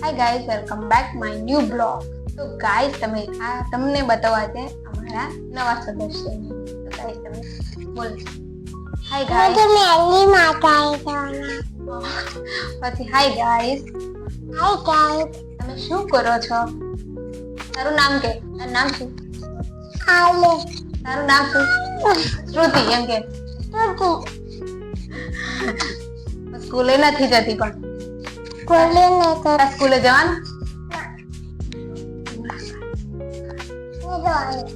Hi guys welcome back my new blog તો guys તમે આ તમને બતાવવા છે અમારા નવા સદસ્યને તો ગાઈઝ તમે બોલો. હાય ગાઈઝ તો મેલી માતા જવાના. પછી હાય ગાઈઝ હાય ગાઈઝ તમે શું કરો છો? તારું નામ કે? તારું નામ શું? આલે. તારું નામ શું? શ્રુતિ એમ કે. સ્કૂલે નથી જતી પણ. બોલે ને તો તારે સ્કૂલે જવાનું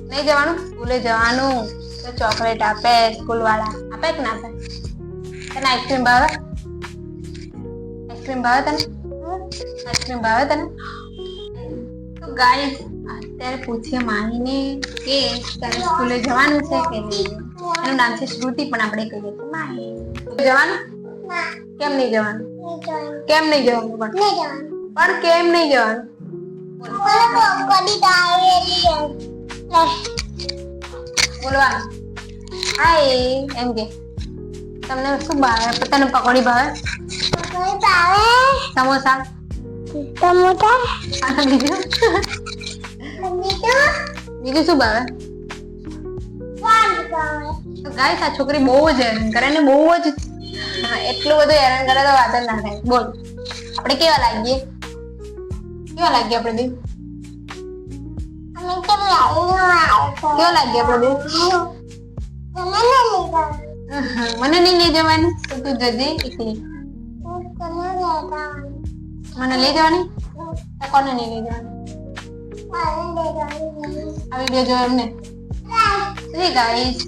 નહીં જવાનું સ્કૂલે જવાનું તો ચોકલેટ આપે સ્કૂલ વાળા આપે કે ના આપે તને આઈસ્ક્રીમ ભાવે આઈસ્ક્રીમ ભાવે તને આઈસ્ક્રીમ ભાવે તને તો ગાઈસ અત્યારે પૂછીએ માહીને કે તારે સ્કૂલે જવાનું છે કે નહીં એનું નામ છે શ્રુતિ પણ આપણે કહીએ છીએ માહી જવાનું કેમ નહીં જવાનું કેમ નહીં જવાનું પણ? પણ કેમ નહીં જવાનું? બોલવાનું. હાય એમ કે. તમને શું ભાવે? તને પકોડી ભાવે? સમોસા? અને બીજું? બીજું? શું ભાવે? ગાય આ છોકરી બહુ જ કરે ને બહુ જ હા, એટલું બધું હેરાન કરે તો વાત જ ના થાય. બોલ. આપણે કેવા લાગીએ? કેવા લાગીએ આપણે બે? કેવા લાગીએ આપણે મને નહીં લઈ જવાની? તો તું જજે એકલી. મને લઈ જવાની? કોને નહીં લઈ જવાની? આ વીડિયો જોયો એમને. શ્રી ગાઈસ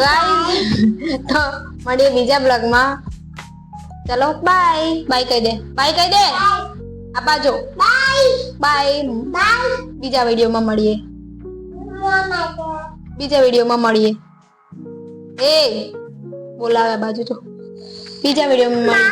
ગાઈસ તો મળીએ બીજા બ્લોગમાં. ચલો બાય બાય કહી દે. બાય કહી દે. આ બાજુ. બાય બીજા વિડીયોમાં મળીએ. બીજા વિડીયોમાં મળીએ. એ બોલાવે બાજુ તો. બીજા વિડીયોમાં મળીએ.